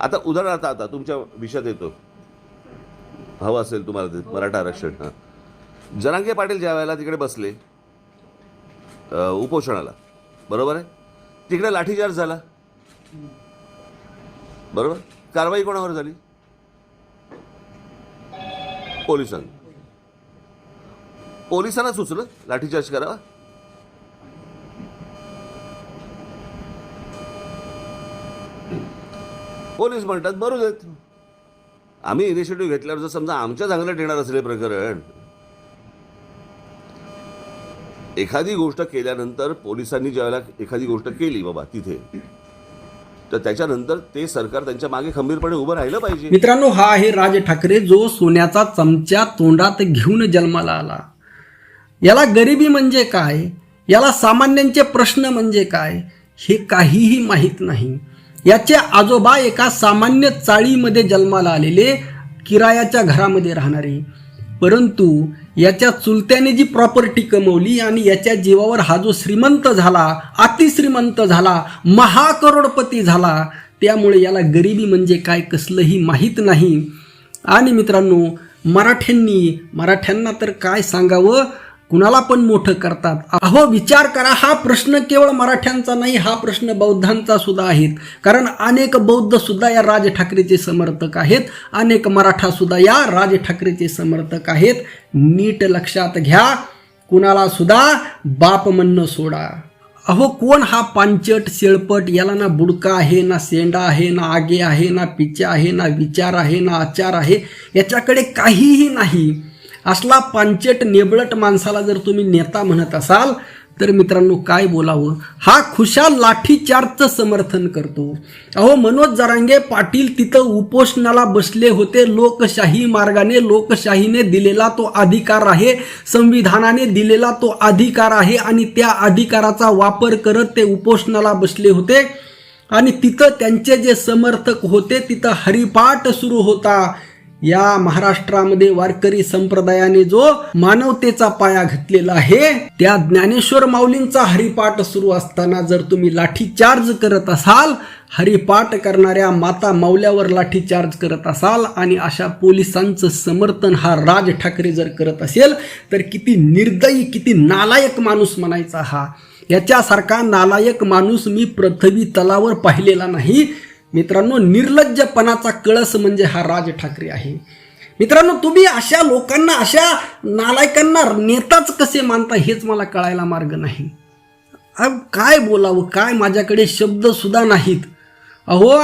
आता उदाहरणार्थ आता तुमच्या विषयात येतो. हवं असेल तुम्हाला ते मराठा आरक्षण हां. जनांगे पाटील ज्या वेळेला तिकडे बसले उपोषणाला बरोबर आहे? तिकडे लाठीचार्ज झाला. बरोबर? कारवाई कोणावर झाली? पोलिसांनी. पोलिसांना सुचलं लाठीचार्ज करावा? पोलीस म्हणतात बरोबर देत आम्ही इनिशिएटिव्ह घेतल्यावर जर समजा आमच्या चांगल्यात येणार असले प्रकरण एखादी गोष्ट केल्यानंतर पोलिसांनी ज्यावेळेला एखादी गोष्ट केली बाबा तिथे तर त्याच्यानंतर ते सरकार त्यांच्या मागे खंबीरपणे उभं राहिलं पाहिजे. मित्रांनो हा आहे राज ठाकरे जो सोन्याचा चमचा तोंडात घेऊन जन्माला आला. याला गरिबी म्हणजे काय? याला सामान्यांचे प्रश्न म्हणजे काय? हे काहीही माहीत नाही. याचे आजोबा एका सामान्य चाळीमध्ये जन्माला आलेले किरायाच्या घरामध्ये राहणारे. परंतु याच्या चुलत्याने जी प्रॉपर्टी कमवली आणि याच्या जीवावर हा जो श्रीमंत झाला अतिश्रीमंत झाला महाकरोडपती झाला त्यामुळे याला गरिबी म्हणजे काय कसलंही माहीत नाही. आणि मित्रांनो मराठ्यांनी मराठ्यांना तर काय सांगावं? कुणाला पण मोठं करतात. अहो विचार करा हा प्रश्न केवळ मराठ्यांचा नाही हा प्रश्न बौद्धांचा सुद्धा आहेत. कारण अनेक बौद्ध सुद्धा या राज ठाकरेचे समर्थक आहेत. अनेक मराठा सुद्धा या राज ठाकरेचे समर्थक आहेत. नीट लक्षात घ्या. कुणाला सुद्धा बाप म्हणणं सोडा. अहो कोण हा पांचट शेळपट याला ना बुडका आहे ना सेंडा आहे ना आगे आहे ना पिच्चा आहे ना विचार आहे ना आचार आहे याच्याकडे काहीही नाही. असला पांचट नेबळट माणसाला जर तुम्ही नेता म्हणत असाल तर मित्रांनो काय बोलावं? हा खुशाल लाठीचार्जचं समर्थन करतो. अहो मनोज जरांगे पाटील तिथं उपोषणाला बसले होते. लोकशाही मार्गाने लोकशाहीने दिलेला तो अधिकार आहे संविधानाने दिलेला तो अधिकार आहे आणि त्या अधिकाराचा वापर करत ते उपोषणाला बसले होते. आणि तिथं त्यांचे जे समर्थक होते तिथं हरिपाठ सुरू होता. या महाराष्ट्रामध्ये वारकरी संप्रदायाने जो मानवतेचा पाया घातलेला आहे त्या ज्ञानेश्वर माऊलींचा हरिपाठ सुरू असताना जर तुम्ही लाठीचार्ज करत असाल हरिपाठ करणाऱ्या माता माऊल्यावर लाठीचार्ज करत असाल आणि अशा पोलिसांचं समर्थन हा राज ठाकरे जर करत असेल तर किती निर्दयी किती नालायक माणूस म्हणायचा हा. याच्यासारखा नालायक माणूस मी पृथ्वी तलावर पाहिलेला नाही मित्रांनो निर्लज्जपणाचा कळस म्हणजे हा राज ठाकरे आहे. मित्रांनो तुम्ही अशा लोकांना अशा नालायकांना नेताच कसे मानता हेच मला कळायला मार्ग नाही. अहो, काय बोलावं काय माझ्याकडे शब्दसुद्धा नाहीत. अहो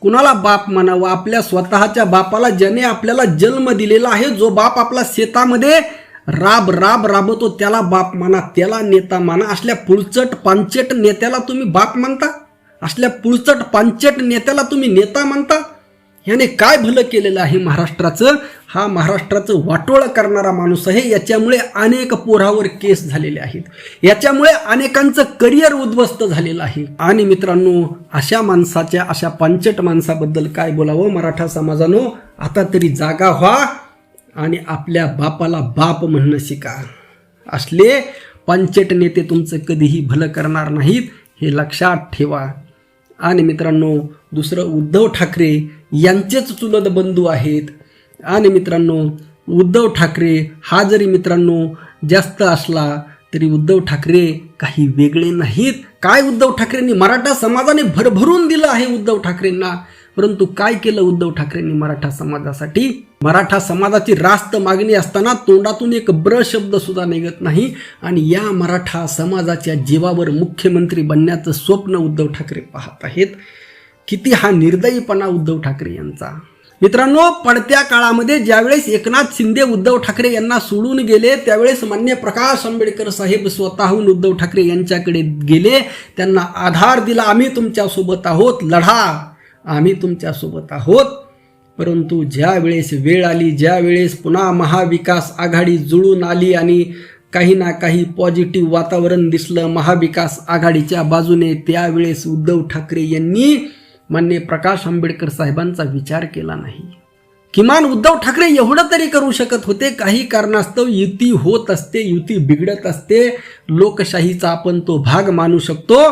कुणाला बाप म्हणावं? आपल्या स्वतःच्या बापाला ज्याने आपल्याला जन्म दिलेला आहे जो बाप आपला शेतामध्ये राब राब राबतो त्याला बाप म्हणा त्याला नेता म्हणा असल्या पुळचट पांचट नेत्याला तुम्ही बाप मानता? असल्या पुळचट पांचट नेत्याला तुम्ही नेता म्हणता याने काय भलं केलेलं आहे महाराष्ट्राचं? हा महाराष्ट्राचं वाटोळं करणारा माणूस आहे. याच्यामुळे अनेक पोरावर केस झालेले आहेत. याच्यामुळे अनेकांचं करिअर उद्ध्वस्त झालेलं आहे. आणि मित्रांनो अशा माणसाच्या अशा पंचट माणसाबद्दल काय बोलावं मराठा समाजानो? आता तरी जागा व्हा आणि आपल्या बापाला बाप म्हणणं शिका. असले पंचट नेते तुमचं कधीही भलं करणार नाहीत हे लक्षात ठेवा. आणि मित्रांनो दुसरं उद्धव ठाकरे यांचेच चुलत बंधू आहेत. आणि मित्रांनो उद्धव ठाकरे हा जरी मित्रांनो जास्त असला तरी उद्धव ठाकरे काही वेगळे नाहीत. काय उद्धव ठाकरेंनी मराठा समाजाने भरभरून दिलं आहे उद्धव ठाकरेंना? परंतु काय केलं उद्धव ठाकरेंनी मराठा समाजासाठी? मराठा समाजाची रास्त मागणी असताना तोंडातून एक ब्र शब्द सुद्धा निघत नाही आणि या मराठा समाजाच्या जीवावर मुख्यमंत्री बनण्याचं स्वप्न उद्धव ठाकरे पाहत आहेत. किती हा निर्दयीपणा उद्धव ठाकरे यांचा. मित्रांनो पडत्या काळामध्ये ज्यावेळेस एकनाथ शिंदे उद्धव ठाकरे यांना सोडून गेले त्यावेळेस मान्य प्रकाश आंबेडकर साहेब स्वतःहून उद्धव ठाकरे यांच्याकडे गेले. त्यांना आधार दिला आम्ही तुमच्यासोबत आहोत लढा आम्ही तुमच्यासोबत आहोत. परंतु ज्या वेळेस वेळ आली ज्या वेळेस पुन्हा महाविकास आघाडी जुळून आली आणि काही ना काही पॉझिटिव्ह वातावरण दिसलं महाविकास आघाडीच्या बाजूने त्यावेळेस उद्धव ठाकरे यांनी मान्य प्रकाश आंबेडकर साहेबांचा विचार केला नाही. किमान उद्धव ठाकरे एवढं तरी करू शकत होते काही कारणास्तव युती होत असते युती बिघडत असते लोकशाहीचा आपण तो भाग मानू शकतो.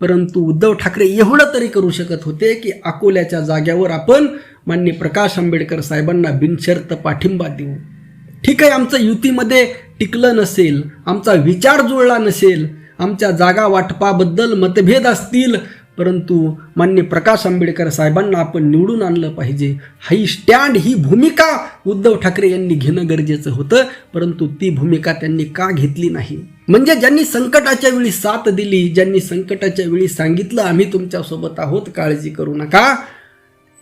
परंतु उद्धव ठाकरे एवढं तरी करू शकत होते की अकोल्याच्या जाग्यावर आपण मान्य प्रकाश आंबेडकर साहेबांना बिनशर्त पाठिंबा देऊ. ठीक आहे आमचं युतीमध्ये टिकलं नसेल आमचा विचार जुळला नसेल आमच्या जागा वाटपाबद्दल मतभेद असतील परंतु मान्य प्रकाश आंबेडकर साहेबांना आपण निवडून आणलं पाहिजे. हाई स्टँड ही भूमिका उद्धव ठाकरे यांनी घेणं गरजेचं होतं परंतु ती भूमिका त्यांनी का घेतली नाही? म्हणजे ज्यांनी संकटाच्या वेळी साथ दिली ज्यांनी संकटाच्या वेळी सांगितलं आम्ही तुमच्यासोबत आहोत काळजी करू नका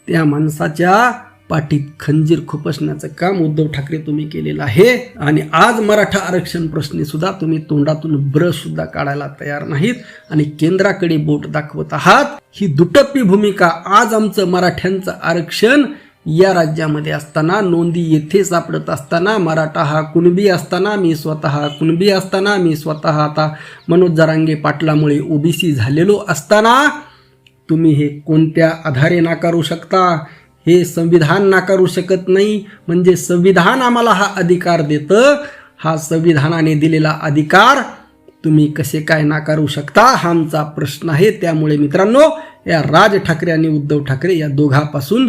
त्या माणसाच्या पाठीत खंजीर खुपसण्याचं काम उद्धव ठाकरे तुम्ही केलेलं आहे. आणि आज मराठा आरक्षण प्रश्नी सुद्धा तुम्ही तोंडातून ब्रश सुद्धा काढायला तयार नाहीत आणि केंद्राकडे बोट दाखवत आहात. ही दुटप्पी भूमिका आज आमचं मराठ्यांचं आरक्षण या राज्यामध्ये असताना नोंदी येथे सापडत असताना मराठा हा कुणबी असताना मी स्वतः कुणबी असताना मी स्वतः आता मनोज जरांगे पाटलामुळे ओबीसी झालेलो असताना तुम्ही हे कोणत्या आधारे नाकारू शकता? हे संविधान नाकारू शकत नाही. म्हणजे संविधान आम्हाला हा अधिकार देतं. हा संविधानाने दिलेला अधिकार तुम्ही कसे काय नाकारू शकता? हा आमचा प्रश्न आहे. त्यामुळे मित्रांनो या राज ठाकरे आणि उद्धव ठाकरे या दोघापासून